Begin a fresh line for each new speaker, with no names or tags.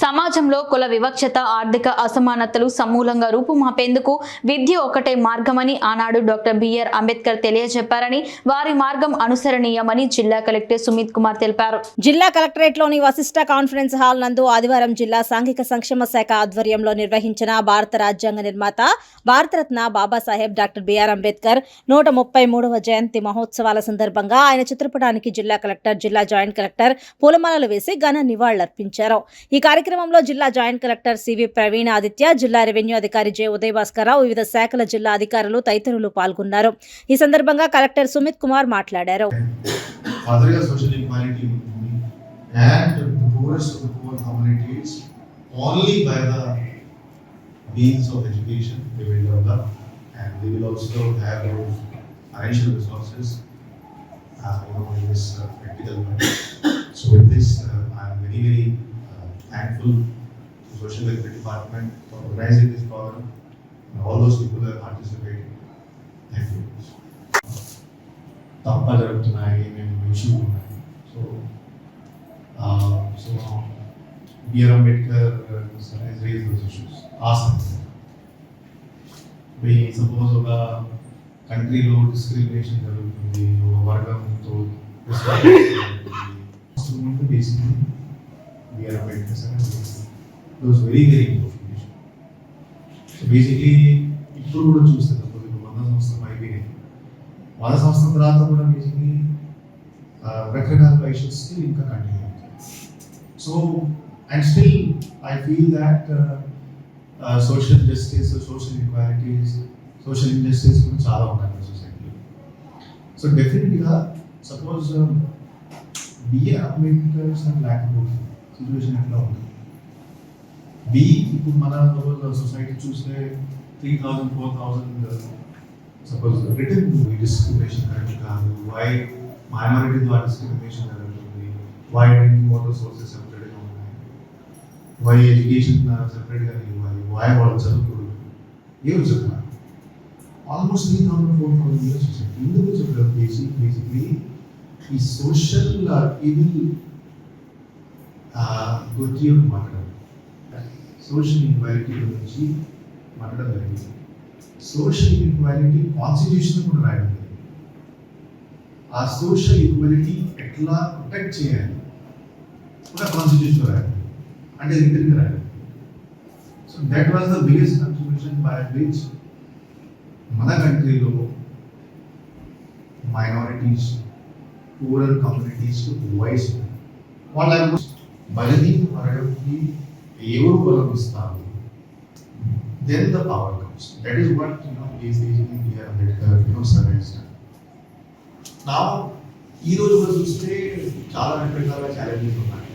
సమాజంలో కుల వివక్షత ఆర్థిక అసమానతలు సమూలంగా రూపుమాపేందుకు విద్య ఒకటే మార్గమని ఆనాడు డాక్టర్ బిఆర్ అంబేద్కర్ తెలియజెప్పారని వారి మార్గం అనుసరణీయమని జిల్లా కలెక్టర్ సుమిత్ కుమార్ తెలిపారు.
జిల్లా కలెక్టరేట్లోని వశిష్ట కాన్ఫరెన్స్ హాల్ నందు ఆదివారం జిల్లా సాంఘిక సంక్షేమ శాఖ ఆధ్వర్యంలో నిర్వహించిన భారత రాజ్యాంగ నిర్మాత Bharat Ratna Babasaheb doctor B R Ambedkar నూట ముప్పై మూడవ జయంతి మహోత్సవాల సందర్భంగా ఆయన చిత్రపటానికి జిల్లా కలెక్టర్ జిల్లా జాయింట్ కలెక్టర్ పూలమాలలు వేసి ఘన నివాళులర్పించారు. ఈ కార్యక్రమంలో జిల్లా joint collector CV Praveen Aditya జిల్లా రెవెన్యూ అధికారి జే ఉదయభాస్కరరావు వివిధ శాఖల జిల్లా అధికారులు తైతరులు పాల్గొన్నారు. ఈ సందర్భంగా కలెక్టర్ సుమిత్ కుమార్ మాట్లాడారు.
thankful to social welfare department for organizing this program and all those people who have participated. Thank you. తప్ప జరుగుతున్నాయి ఏమేమి ఇష్యూస్ ఉన్నాయి so so B R Ambedkar raise those issues ఆసక్తి మీ సపోజ్ ఒక కంట్రీలో డిస్క్రిమినేషన్ జరుగుతుంది ఒక వర్గంతో was very very important so basically ఇప్పుడు కూడా చూస్తే తప్పదు ఇప్పుడు వంద సంవత్సరం అయిపోయినాయి. వంద సంవత్సరం తర్వాత కూడా బేసిక్లీ రకరకాల ఇష్యూస్ ఇంకా continue so and still I feel that social justice social inequalities social injustice కూడా చాలా ఉన్నాయి సొసైటీలో సో డెఫినెట్గా సపోజ్ బిఏ అంబేద్కర్ లేకపోతే సిచ్యువేషన్ ఎట్లా ఉంది బి ఇప్పుడు మన సొసైటీ చూస్తే three thousand four thousand suppose return discrimination correct కాదు వై మైనారిటీ ద్వారా డిస్క్రిమినేషన్ జరుగుతుంది వై డ్రింకింగ్ వాటర్ సోర్సెస్ సెపరేట్గా ఉన్నాయి వై ఎడ్యుకేషన్ సెపరేట్గా ఇవ్వాలి వై వాళ్ళు చదువుకూడదు ఏమి చెప్తున్నారు almost three thousand four thousand years వచ్చాయి ఎందుకు చెప్పారు బేసిక్ బేసిక్లీ ఈ సోషల్ ఇవిల్ గుర్తి మాట్లాడారు సోషల్ ఈక్వాలిటీ గురించి మాట్లాడడం జరిగింది సోషల్ ఈక్వాలిటీ కాన్స్టిట్యూషన్ కూడా రాయడం జరిగింది ఆ సోషల్ ఈక్వాలిటీ ఎట్లా ప్రొటెక్ట్ చేయాలి కూడా కాన్స్టిట్యూషన్ రాయాలి అంటే రిటర్న్గా రాయాలి so that was the biggest contribution by which మన కంట్రీలో మైనారిటీస్ పూరర్ కమ్యూనిటీస్ వాయిస్ వాళ్ళ బలిని మరొకటి ఎవరు పలకిస్తారు then the power comes that is what you know is is India Ambedkar you know సరైజ్ నా ఈ రోజు కూడా చూస్తే చాలా రకరకాల ఛాలెంజెస్ ఉన్నాయి